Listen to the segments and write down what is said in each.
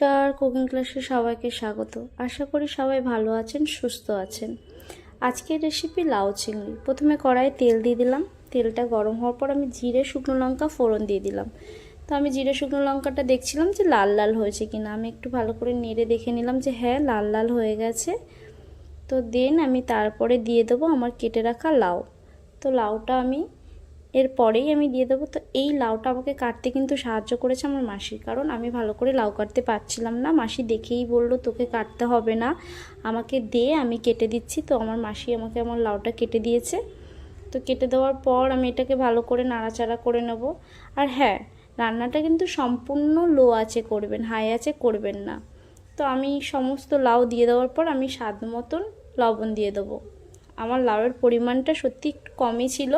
নমস্কার, কুকিং ক্লাসে সবাইকে স্বাগত। আশা করি সবাই ভালো আছেন, সুস্থ আছেন। আজকের রেসিপি লাউ চিংড়ি। প্রথমে কড়াইয়ে তেল দিয়ে দিলাম। তেলটা গরম হওয়ার পর আমি জিরে, শুকনো লঙ্কা, ফোড়ন দিয়ে দিলাম। তো আমি জিরে, শুকনো লঙ্কাটা দেখছিলাম যে লাল লাল হয়েছে কিনা। আমি একটু ভালো করে নেড়ে দেখে নিলাম যে হ্যাঁ লাল লাল হয়ে গেছে। তো দেন আমি তারপরে দিয়ে দেবো আমার কেটে রাখা লাউ। তো লাউটা আমি এরপরেই আমি দিয়ে দেবো। তো এই লাউটা আমাকে কাটতে কিন্তু সাহায্য করেছে আমার মাসি কারণ আমি ভালো করে লাউ কাটতে পারছিলাম না। মাসি দেখেই বলল, তোকে কাটতে হবে না। আমাকে দে, আমি কেটে দিচ্ছি। তো আমার মাসি আমাকে আমার লাউটা কেটে দিয়েছে। তো কেটে দেওয়ার পর আমি এটাকে ভালো করে নাড়াচাড়া করে নেব। আর হ্যাঁ রান্নাটা কিন্তু সম্পূর্ণ লো আছে করবেন, হাই আছে করবেন না। তো আমি সমস্ত লাউ দিয়ে দেওয়ার পর আমি স্বাদ মতন লবণ দিয়ে দেবো। আমার লাউয়ের পরিমাণটা সত্যি কমই ছিল।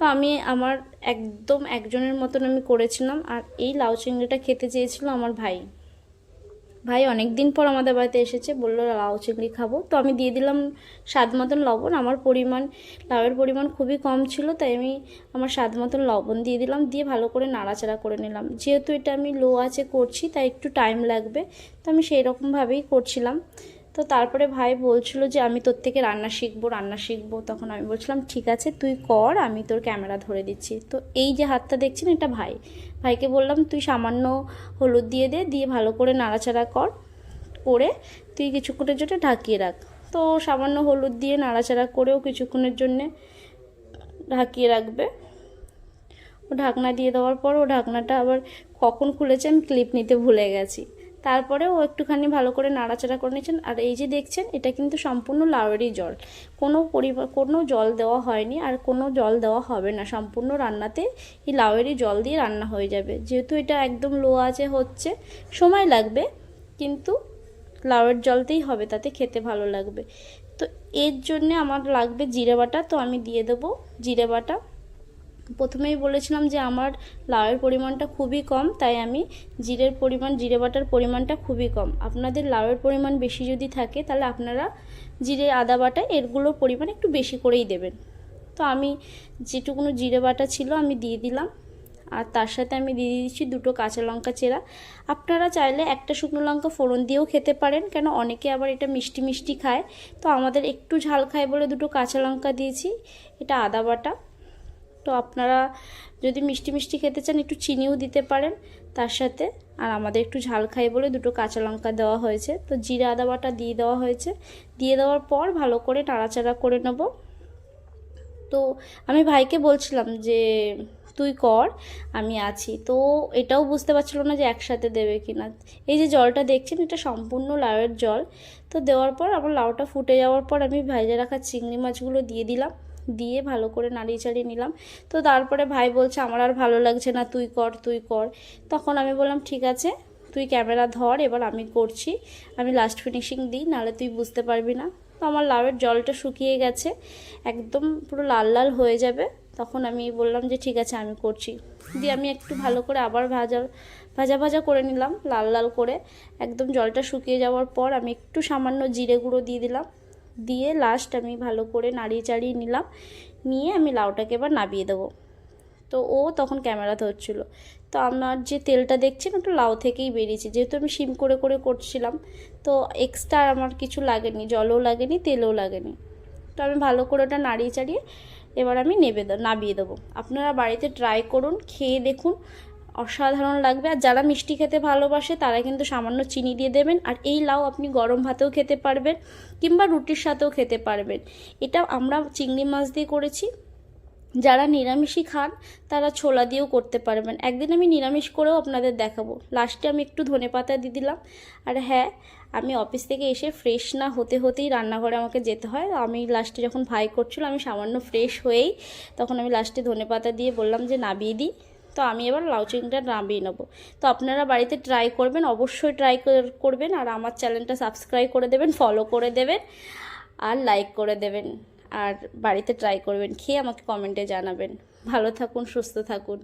তো আমি আমার একদম একজনের মতন আমি করেছিলাম। আর এই লাউ চিংড়িটা খেতে চেয়েছিল আমার ভাই। ভাই অনেক দিন পর আমাদের বাড়িতে এসেছে, বলল, লাউ চিংড়ি খাব। তো আমি দিয়ে দিলাম স্বাদ মতন লবণ। আমার পরিমাণ, লাউয়ের পরিমাণ খুবই কম ছিল, তাই আমি আমার স্বাদ মতন লবণ দিয়ে দিলাম। দিয়ে ভালো করে নাড়াচাড়া করে নিলাম। যেহেতু এটা আমি লো আছে করছি, তাই একটু টাইম লাগবে, তো আমি সেই রকমভাবেই করছিলাম। তো তারপরে ভাই বলছিল যে, আমি তোর থেকে রান্না শিখব রান্না শিখব। তখন আমি বলছিলাম, ঠিক আছে, তুই কর, আমি তোর ক্যামেরা ধরে দিচ্ছি। তো এই যে হাতটা দেখছেন, এটা ভাই। ভাইকে বললাম, তুই সামান্য হলুদ দিয়ে দে, দিয়ে ভালো করে নাড়াচাড়া কর, করে তুই কিছুক্ষণের জন্য ঢাকিয়ে রাখ। তো সামান্য হলুদ দিয়ে নাড়াচাড়া করেও কিছুক্ষণের জন্যে ঢাকিয়ে রাখবে। ও ঢাকনা দিয়ে দেওয়ার পর ও ঢাকনাটা আবার কখন খুলেছে আমি ক্লিপ নিতে ভুলে গেছি। তারপরে ও একটুখানি ভালো করে নাড়াচাড়া করে নিয়েছেন আর এই যে দেখছেন, এটা কিন্তু সম্পূর্ণ লাউয়েরই জল। কোনো পরিবার কোনো জল দেওয়া হয়নি আর কোনো জল দেওয়া হবে না। সম্পূর্ণ রান্নাতে এই লাউয়েরই জল দিয়ে রান্না হয়ে যাবে। যেহেতু এটা একদম লো আছে হচ্ছে, সময় লাগবে, কিন্তু লাউয়ের জলতেই হবে, তাতে খেতে ভালো লাগবে। তো এর জন্যে আমার লাগবে জিরে বাটা। তো আমি দিয়ে দেবো জিরে বাটা। প্রথমেই বলেছিলাম যে আমার লাউয়ের পরিমাণটা খুবই কম, তাই আমি জিরের পরিমাণ, জিরে বাটার পরিমাণটা খুবই কম। আপনাদের লাউয়ের পরিমাণ বেশি যদি থাকে, তাহলে আপনারা জিরে, আদা বাটা এরগুলোর পরিমাণ একটু বেশি করেই দেবেন। তো আমি যেটুকুনো জিরে বাটা ছিল আমি দিয়ে দিলাম, আর তার সাথে আমি দিয়ে দিচ্ছি দুটো কাঁচা লঙ্কা চেরা। আপনারা চাইলে একটা শুকনো লঙ্কা ফোড়ন দিয়েও খেতে পারেন, কেন অনেকে আবার এটা মিষ্টি মিষ্টি খায়। তো আমাদের একটু ঝাল খায় বলে দুটো কাঁচা লঙ্কা দিয়েছি, এটা আদা বাটা। তো আপনারা যদি মিষ্টি মিষ্টি খেতে চান, একটু চিনিও দিতে পারেন। তার সাথে আর আমাদের একটু ঝাল খাই বলে দুটো কাঁচা লঙ্কা দেওয়া হয়েছে। তো জিরা আদা বাটা দিয়ে দেওয়া হয়েছে। দিয়ে দেওয়ার পর ভালো করে নাড়াচাড়া করে নেব। তো আমি ভাইকে বলছিলাম যে, তুই কর, আমি আছি। তো এটাও বুঝতে পারছিল না যে একসাথে দেবে কি না এই যে জলটা দেখছেন, এটা সম্পূর্ণ লাউয়ের জল। তো দেওয়ার পর আমার লাউটা ফুটে যাওয়ার পর আমি ভাইজে রাখা চিংড়ি মাছগুলো দিয়ে দিলাম। দিয়ে ভালো করে নাড়িয়ে চাড়িয়ে নিলাম। তো তারপরে ভাই বলছে, আমার আর ভালো লাগছে না, তুই কর তুই কর। তখন আমি বললাম, ঠিক আছে, তুই ক্যামেরা ধর, এবার আমি করছি। আমি লাস্ট ফিনিশিং দিই, নাহলে তুই বুঝতে পারবি না। তো আমার লাউয়ের জলটা শুকিয়ে গেছে, একদম পুরো লাল লাল হয়ে যাবে। তখন আমি বললাম যে, ঠিক আছে, আমি করছি। দিয়ে আমি একটু ভালো করে আবার ভাজা ভাজা ভাজা করে নিলাম, লাল লাল করে। একদম জলটা শুকিয়ে যাওয়ার পর আমি একটু সামান্য জিরে গুঁড়ো দিয়ে দিলাম। দিয়ে লাস্ট আমি ভালো করে নাড়িয়ে চাড়িয়ে নিলাম। নিয়ে আমি লাউটাকে এবার নাবিয়ে দেবো। তো ও তখন ক্যামেরা ধরছিল। তো আমার যে তেলটা দেখছেন ওটা লাউ থেকেই বেরিয়েছে। যেহেতু আমি সিম করে করে করছিলাম, তো এক্সট্রা আমার কিছু লাগেনি, জলও লাগেনি, তেলও লাগেনি। তো আমি ভালো করে ওটা নাড়িয়ে চাড়িয়ে এবার আমি নেবে নাবিয়ে দেবো। আপনারা বাড়িতে ট্রাই করুন, খেয়ে দেখুন। অসাধারণ লাগবে। আর যারা মিষ্টি খেতে ভালোবাসে, তারা কিন্তু সামান্য চিনি দিয়ে দেবেন। আর এই লাউ আপনি গরম ভাতেও খেতে পারবেন কিংবা রুটির সাথেও খেতে পারবেন। এটা আমরা চিংড়ি মাছ দিয়ে করেছি। যারা নিরামিষই খান, তারা ছোলা দিয়েও করতে পারবেন। একদিন আমি নিরামিষ করেও আপনাদের দেখাবো। লাস্টে আমি একটু ধনে পাতা দিয়ে দিলাম। আর হ্যাঁ আমি অফিস থেকে এসে ফ্রেশ না হতে হতেই রান্নাঘরে আমাকে যেতে হয়। আমি লাস্টে যখন ভাই করছিল, আমি সামান্য ফ্রেশ হয়েই তখন আমি লাস্টে ধনে পাতা দিয়ে বললাম যে নাবিয়ে দিই। তো আমি এবার লাউ চিংড়িটা নামিয়ে নেব। তো আপনারা বাড়িতে ট্রাই করবেন, অবশ্যই ট্রাই করবেন আর আমার চ্যানেলটা সাবস্ক্রাইব করে দেবেন ফলো করে দেবেন আর লাইক করে দেবেন। আর বাড়িতে ট্রাই করবেন, খেয়ে আমাকে কমেন্টে জানাবেন। ভালো থাকুন, সুস্থ থাকুন।